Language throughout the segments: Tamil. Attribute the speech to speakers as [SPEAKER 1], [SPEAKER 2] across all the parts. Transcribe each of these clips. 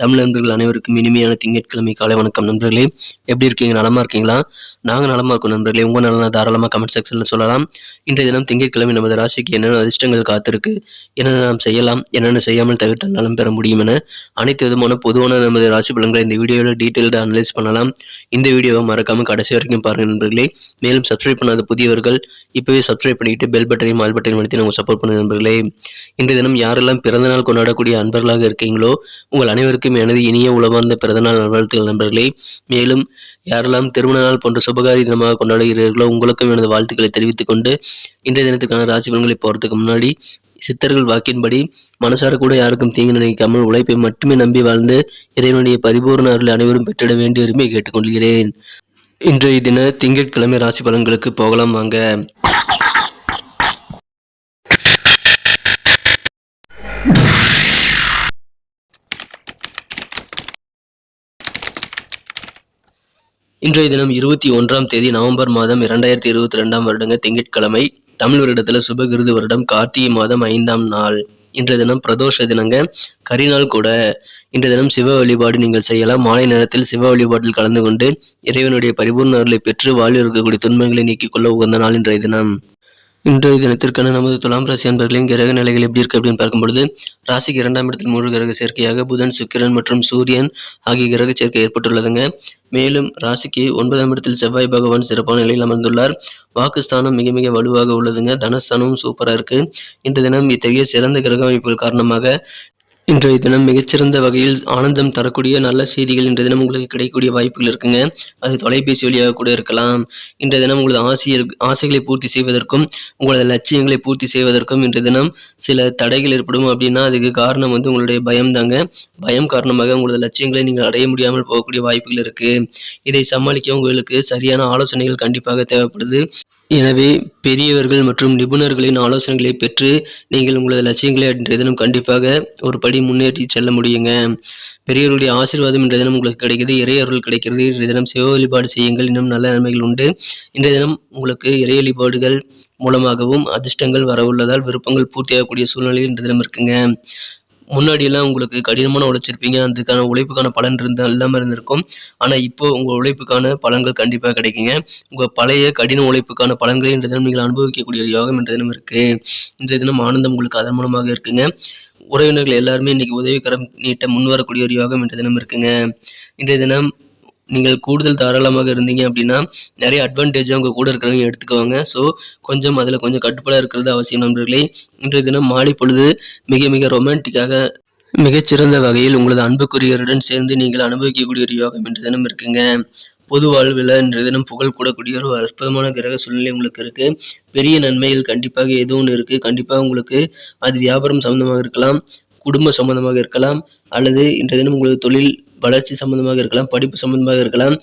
[SPEAKER 1] தமிழ் நண்பர்கள் அனைவருக்கும் இனிமையான திங்கட்கிழமை காலை வணக்கம் நண்பர்களே. எப்படி இருக்கீங்க? நலமா இருக்கீங்களா? நாங்கள் நலமா இருக்கோம் நண்பர்களே. உங்கள் நலனா தாராளமாக கமெண்ட் செக்ஷனில் சொல்லலாம். இன்றைய தினம் திங்கட்கிழமை நமது ராசிக்கு என்னென்ன அதிர்ஷ்டங்கள் காத்திருக்கு என்னென்ன நாம் செய்யலாம் என்னென்ன செய்யாமல் தவிர்த்தால் நலம் பெற முடியும் என அனைத்து விதமான பொதுவான நமது ராசி பலன்களை இந்த வீடியோவில் டீட்டெயில்டாக அனலைஸ் பண்ணலாம். இந்த வீடியோவை மறக்காமல் கடைசி வரைக்கும் பாருங்கள் நண்பர்களே. மேலும் சப்ஸ்கிரைப் பண்ணாத புதியவர்கள் இப்போவே சப்ஸ்கிரைப் பண்ணிட்டு பெல் பட்டனையும் ஆல் பட்டனையும் அழுத்தி நம்ம சப்போர்ட் பண்ணுங்க நண்பர்களே. இன்றைய தினம் யாரெல்லாம் பிறந்தநாள் கொண்டாடக்கூடிய அன்பர்களாக இருக்கீங்களோ உங்கள் அனைவருக்கும் எனது இனிய உளவார்ந்த பிறந்தநாள் நல்வாழ்த்துக்கள் நண்பர்களே. மேலும் யாரெல்லாம் திருமண நாள் போன்ற சுபகாரி தினமாக கொண்டாடுகிறீர்களோ உங்களுக்கும் எனது வாழ்த்துக்களை தெரிவித்துக் கொண்டு இன்றைய தினத்துக்கான ராசி பலன்களை போகிறதுக்கு முன்னாடி சித்தர்கள் வாக்கின்படி மனசார கூட யாருக்கும் தீங்கு நினைக்காமல் உழைப்பை மட்டுமே நம்பி வாழ்ந்து இறைவனுடைய பரிபூர்ண அருள் அனைவரும் பெற்றிட வேண்டிய உரிமை கேட்டுக்கொள்கிறேன். இன்றைய தின திங்கட்கிழமை ராசி பலன்களுக்கு போகலாம் வாங்க. இன்றைய தினம் இருபத்தி ஒன்றாம் தேதி நவம்பர் மாதம் இரண்டாயிரத்தி இருபத்தி ரெண்டாம் வருடங்க திங்கட்கிழமை தமிழ் வருடத்துல சுபகிருது வருடம் கார்த்திகை மாதம் ஐந்தாம் நாள். இன்றைய தினம் பிரதோஷ தினங்க கரிநாள் கூட. இன்றைய தினம் சிவ வழிபாடு நீங்கள் செய்யலாம். மாலை நேரத்தில் சிவ வழிபாட்டில் கலந்து கொண்டு இறைவனுடைய பரிபூர்ண அருளை பெற்று வாழ்வில் இருக்கக்கூடிய துன்பங்களை நீக்கிக் கொள்ள உகந்த நாள் இன்றைய தினம். இன்றைய தினத்திற்கான நமது துலாம் ராசி அன்பர்களின் கிரக நிலைகள் எப்படி இருக்கு அப்படின்னு பார்க்கும் பொழுது ராசிக்கு இரண்டாம் இடத்தில் மூன்று கிரக சேர்க்கையாக புதன் சுக்கிரன் மற்றும் சூரியன் ஆகிய கிரக சேர்க்கை ஏற்பட்டுள்ளதுங்க. மேலும் ராசிக்கு ஒன்பதாம் இடத்தில் செவ்வாய் பகவான் சிறப்பான நிலையில் அமர்ந்துள்ளார். வாக்குஸ்தானம் மிக மிக வலுவாக உள்ளதுங்க. தனஸ்தானமும் சூப்பரா இருக்கு. இன்றைய தினம் இத்தகைய சிறந்த கிரக அமைப்புகள் காரணமாக இன்றைய தினம் மிகச்சிறந்த வகையில் ஆனந்தம் தரக்கூடிய நல்ல செய்திகள் இன்றைய தினம் உங்களுக்கு கிடைக்கக்கூடிய வாய்ப்புகள் இருக்குங்க. அது தொலைபேசி வழியாக கூட இருக்கலாம். இன்றைய தினம் உங்களது ஆசையை ஆசைகளை பூர்த்தி செய்வதற்கும் உங்களது லட்சியங்களை பூர்த்தி செய்வதற்கும் இன்றைய தினம் சில தடைகள் ஏற்படும் அப்படின்னா அதுக்கு காரணம் வந்து உங்களுடைய பயம் தாங்க பயம் காரணமாக உங்களது லட்சியங்களை நீங்கள் அடைய முடியாமல் போகக்கூடிய வாய்ப்புகள் இருக்கு. இதை சமாளிக்க உங்களுக்கு சரியான ஆலோசனைகள் கண்டிப்பாக தேவைப்படுது. எனவே பெரியவர்கள் மற்றும் நிபுணர்களின் ஆலோசனைகளை பெற்று நீங்கள் உங்களது லட்சியங்களை இன்றைய தினம் கண்டிப்பாக ஒரு படி முன்னேற்றி செல்ல முடியுங்க. பெரியவர்களுடைய ஆசீர்வாதம் இன்றைய தினம் உங்களுக்கு கிடைக்கிறது இறை அருள் கிடைக்கிறது. இன்றைய தினம் சிவ வழிபாடு செய்யுங்கள். இன்னும் நல்ல நன்மைகள் உண்டு. இன்றைய தினம் உங்களுக்கு இறை வழிபாடுகள் மூலமாகவும் அதிர்ஷ்டங்கள் வர உள்ளதால் விருப்பங்கள் பூர்த்தியாகக்கூடிய சூழ்நிலையில் இன்றைய தினம் இருக்குங்க. முன்னாடியெல்லாம் உங்களுக்கு கடினமான உழைச்சிருப்பீங்க. அதுக்கான உழைப்புக்கான பலன் இருந்தால் இல்லாமல் இருந்திருக்கும். ஆனால் இப்போ உங்கள் உழைப்புக்கான பலன்கள் கண்டிப்பாக கிடைக்குங்க. உங்கள் பழைய கடின உழைப்புக்கான பலன்களை இன்றைய தினம் நீங்கள் அனுபவிக்கக்கூடிய ஒரு யோகம் என்ற தினம் இருக்குது இன்றைய தினம் ஆனந்தம் உங்களுக்கு அதன் மூலமாக இருக்குங்க. உறவினர்கள் எல்லாருமே இன்னைக்கு உதவிக்கரம் நீட்ட முன்வரக்கூடிய ஒரு யோகம் என்ற தினம் இருக்குங்க. இன்றைய தினம் நீங்கள் கூடுதல் தாராளமாக இருந்தீங்க அப்படின்னா நிறைய அட்வான்டேஜ் உங்கள் கூட இருக்கிறவங்க எடுத்துக்குவாங்க. ஸோ கொஞ்சம் அதில் கொஞ்சம் கட்டுப்பாடாக இருக்கிறது அவசியம் நண்பர்களே. இன்றைய தினம் மாலை பொழுது மிக மிக ரொமான்டிக்காக மிகச்சிறந்த வகையில் உங்களது அன்புக்குரியருடன் சேர்ந்து நீங்கள் அனுபவிக்கக்கூடிய ஒரு யோகம் என்ற தினம் இருக்குங்க. பொது வாழ்வில் இன்றைய தினம் புகழ் கூடக்கூடிய ஒரு அற்புதமான கிரக சூழ்நிலை உங்களுக்கு இருக்கு. பெரிய நன்மைகள் கண்டிப்பாக ஏதோ ஒன்று இருக்கு. கண்டிப்பாக உங்களுக்கு அது வியாபாரம் சம்மந்தமாக இருக்கலாம் குடும்ப சம்பந்தமாக இருக்கலாம் அல்லது இன்றைய தினம் உங்களது தொழில் வளர்ச்சி சம்பந்தமாக இருக்கலாம் படிப்பு சம்பந்தமாக இருக்கலாம்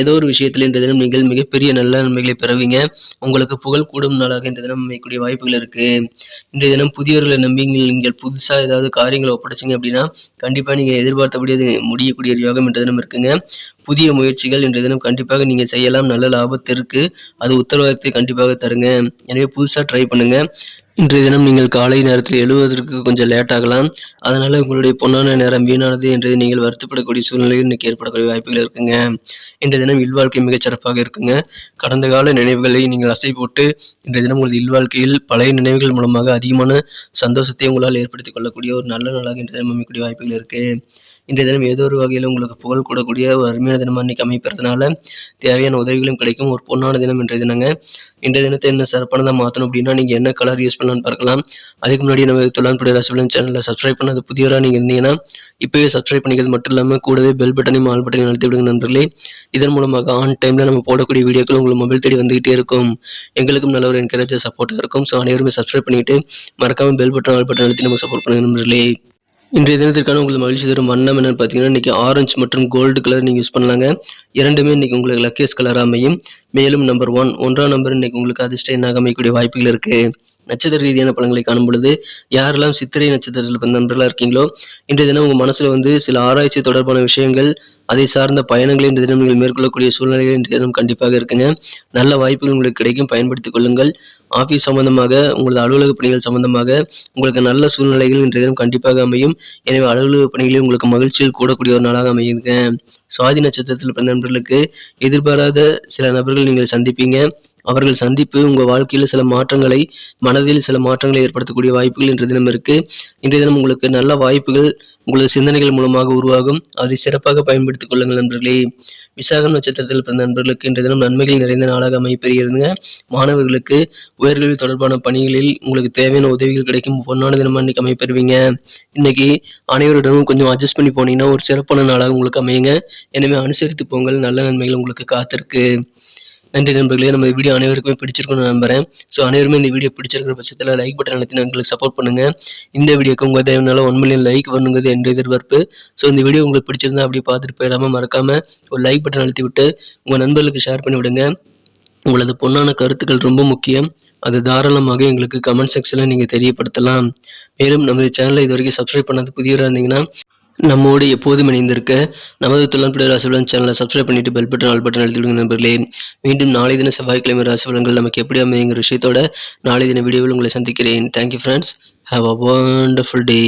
[SPEAKER 1] ஏதோ ஒரு விஷயத்தில் இன்றைய தினம் நீங்கள் மிகப்பெரிய நல்ல நன்மைகளை பெறுவீங்க. உங்களுக்கு புகழ் கூடும் நாளாக இன்றைய தினம் அமையக்கூடிய வாய்ப்புகள் இருக்கு. இன்றைய தினம் புதியவர்களை நம்பி நீங்கள் புதுசாக ஏதாவது காரியங்களை ஒப்படைச்சிங்க அப்படின்னா கண்டிப்பாக நீங்கள் எதிர்பார்த்தபடி அது முடியக்கூடிய ஒரு யோகம் இன்றைய தினம் இருக்குங்க. புதிய முயற்சிகள் இன்றைய தினம் கண்டிப்பாக நீங்கள் செய்யலாம். நல்ல லாபத்திற்கு அது உத்தரவாதத்தை கண்டிப்பாக தருங்க. எனவே புதுசாக ட்ரை பண்ணுங்கள் இன்றைய தினம் நீங்கள் காலை நேரத்தில் எழுவதற்கு கொஞ்சம் லேட் ஆகலாம். அதனால உங்களுடைய பொன்னான நேரம் வீணானது என்று நீங்கள் வருத்தப்படக்கூடிய சூழ்நிலையில் இன்னைக்கு ஏற்படக்கூடிய வாய்ப்புகள் இருக்குங்க. இன்றைய தினம் இல்வாழ்க்கை மிகச் சிறப்பாக இருக்குங்க. கடந்த கால நினைவுகளை நீங்கள் அசை போட்டு இன்றைய தினம் உங்களது இல்வாழ்க்கையில் பழைய நினைவுகள் மூலமாக அதிகமான சந்தோஷத்தை உங்களால் ஏற்படுத்திக் கொள்ளக்கூடிய ஒரு நல்ல நாளாக இன்றைய தினம் அமைக்கக்கூடிய வாய்ப்புகள் இருக்குது இன்றைய தினம் ஏதோ ஒரு வகையில் உங்களுக்கு புகழ் கூடக்கூடிய ஒரு அருமையான தினமாக இன்னைக்கு அமைப்பதுனால தேவையான உதவிகளும் கிடைக்கும். ஒரு பொன்னான தினம் இன்றைய தினங்க. இன்றைய தினத்தை என்ன சிறப்பானதாக மாற்றணும் அப்படின்னா நீங்கள் என்ன கலர் யூஸ் பண்ணலான்னு பார்க்கலாம். அதுக்கு முன்னாடி நம்ம தொழில்நுட்ப ராசிபலன் சேனலில் சப்ஸ்கிரைப் பண்ணாத புதியவராக நீங்கள் இருந்தீங்கன்னா இப்போவே சப்ஸ்கிரைப் பண்ணிக்கிறது மட்டும் இல்லாமல் கூடவே பெல் பட்டனையும் ஆல் பட்டனையும் அழுத்தி விடுங்க நண்பர்களே. இதன் மூலமாக ஆன் டைமில் நம்ம போடக்கூடிய வீடியோக்கள் உங்களுக்கு மொபைல் தேடி வந்துகிட்டே இருக்கும். எங்களுக்கும் நல்ல ஒரு என்கரேஜ் சப்போர்ட்டாக இருக்கும். ஸோ அனைவருமே சப்ஸ்கிரைப் பண்ணிட்டு மறக்காமல் பெல் பட்டன் ஆல் பட்டன் அழுத்தி நம்ம சப்போர்ட் பண்ணுங்க நண்பர்களே. இன்றைய தினத்திற்கான உங்களுக்கு மகிழ்ச்சி தரும் வண்ணம் என்னன்னு பார்த்தீங்கன்னா இன்றைக்கி ஆரஞ்சு மற்றும் கோல்டு கலர் நீங்கள் யூஸ் பண்ணலாங்க. இரண்டுமே இன்றைக்கி உங்களுக்கு லக்கேஸ் கலர் அமையும். மேலும் நம்பர் ஒன் ஒன்றாம் நம்பர் இன்றைக்கி உங்களுக்கு அதிர்ஷ்ட எண்ணாக அமைக்கக்கூடிய வாய்ப்புகள் இருக்குது நட்சத்திர ரீதியான பலன்களை காணும் பொழுது யாரெல்லாம் சித்திரை நட்சத்திரத்தில் பிறந்த நண்பர்களாக இருக்கீங்களோ இன்றைய தினம் உங்கள் மனசில் வந்து சில ஆராய்ச்சி தொடர்பான விஷயங்கள் அதை சார்ந்த பயணங்களை இன்றைய தினம் நீங்கள் மேற்கொள்ளக்கூடிய சூழ்நிலைகள் இன்றைய தினம் கண்டிப்பாக இருக்குங்க. நல்ல வாய்ப்புகள் உங்களுக்கு கிடைக்கும் பயன்படுத்திக் கொள்ளுங்கள். ஆஃபீஸ் சம்பந்தமாக உங்களது அலுவலக பணிகள் சம்பந்தமாக உங்களுக்கு நல்ல சூழ்நிலைகள் இன்றைய தினம் கண்டிப்பாக அமையும். எனவே அலுவலக பணிகளில் உங்களுக்கு மகிழ்ச்சியில் கூடக்கூடிய ஒரு நாளாக அமையுங்க. சுவாதி நட்சத்திரத்தில் பிறந்த நண்பர்களுக்கு எதிர்பாராத சில நபர்கள் நீங்கள் சந்திப்பீங்க. அவர்கள் சந்திப்பு உங்கள் வாழ்க்கையில் சில மாற்றங்களை மனதில் சில மாற்றங்களை ஏற்படுத்தக்கூடிய வாய்ப்புகள் இன்றைய தினம் இருக்கு. இன்றைய தினம் உங்களுக்கு நல்ல வாய்ப்புகள் உங்களது சிந்தனைகள் மூலமாக உருவாகும். அதை சிறப்பாக பயன்படுத்திக் கொள்ளுங்கள் நண்பர்களே. விசாகம் நட்சத்திரத்தில் பிறந்த நண்பர்களுக்கு இன்றைய தினம் நன்மைகள் நிறைந்த நாளாக அமைப்பெறுகிறதுங்க மாணவர்களுக்கு உயர்கல்வி தொடர்பான பணிகளில் உங்களுக்கு தேவையான உதவிகள் கிடைக்கும். பொன்னான தினமா இன்னைக்கு அமைப்பெறுவீங்க இன்னைக்கு அனைவரிடமும் கொஞ்சம் அட்ஜஸ்ட் பண்ணி போனீங்கன்னா ஒரு சிறப்பான நாளாக உங்களுக்கு அமையுங்க. எனவே அனுசரித்து போங்கள். நல்ல நன்மைகள் உங்களுக்கு காத்திருக்கு. நன்றி நண்பர்களே நம்ம வீடியோ அனைவருக்குமே பிடிச்சிருக்கும்னு நம்புறேன். ஸோ அனைவருமே இந்த வீடியோ பிடிச்சிருக்கிற பட்சத்தில் லைக் பட்டன் அழுத்தி எங்களுக்கு சப்போர்ட் பண்ணுங்க. இந்த வீடியோக்கு உங்கள் தேவைனால ஒன் மில்லியன் லைக் பண்ணுங்கிறது என்ற எதிர்பார்ப்பு. ஸோ இந்த வீடியோ உங்களுக்கு பிடிச்சிருந்தா அப்படியே பார்த்துட்டு போயிடாமல் மறக்காம ஒரு லைக் பட்டன் அழுத்தி விட்டு உங்கள் நண்பர்களுக்கு ஷேர் பண்ணி விடுங்க. உங்களது பொண்ணான கருத்துக்கள் ரொம்ப முக்கியம். அது தாராளமாக எங்களுக்கு கமெண்ட் செக்ஷனில் நீங்கள் தெரியப்படுத்தலாம். மேலும் நம்ம சேனலை இது வரைக்கும் சப்ஸ்கிரைப் பண்ணாத புதியவராக இருந்தீங்கன்னா நம்மோடு எப்போதும் இணைந்திருக்க நமது துளம்பிட ராசிபலன் சேனலை சப்ஸ்கிரைப் பண்ணிட்டு பெல் பட்டன் ஆல் பட்டன் அழுத்தி நண்பர்களே. மீண்டும் நாளை தின செவ்வாய்க்கிழமை ராசிபலன்கள் நமக்கு எப்படி அமையுங்கிற விஷயத்தோட நாளை தின வீடியோவில் உங்களை சந்திக்கிறேன். Thank you friends have a wonderful day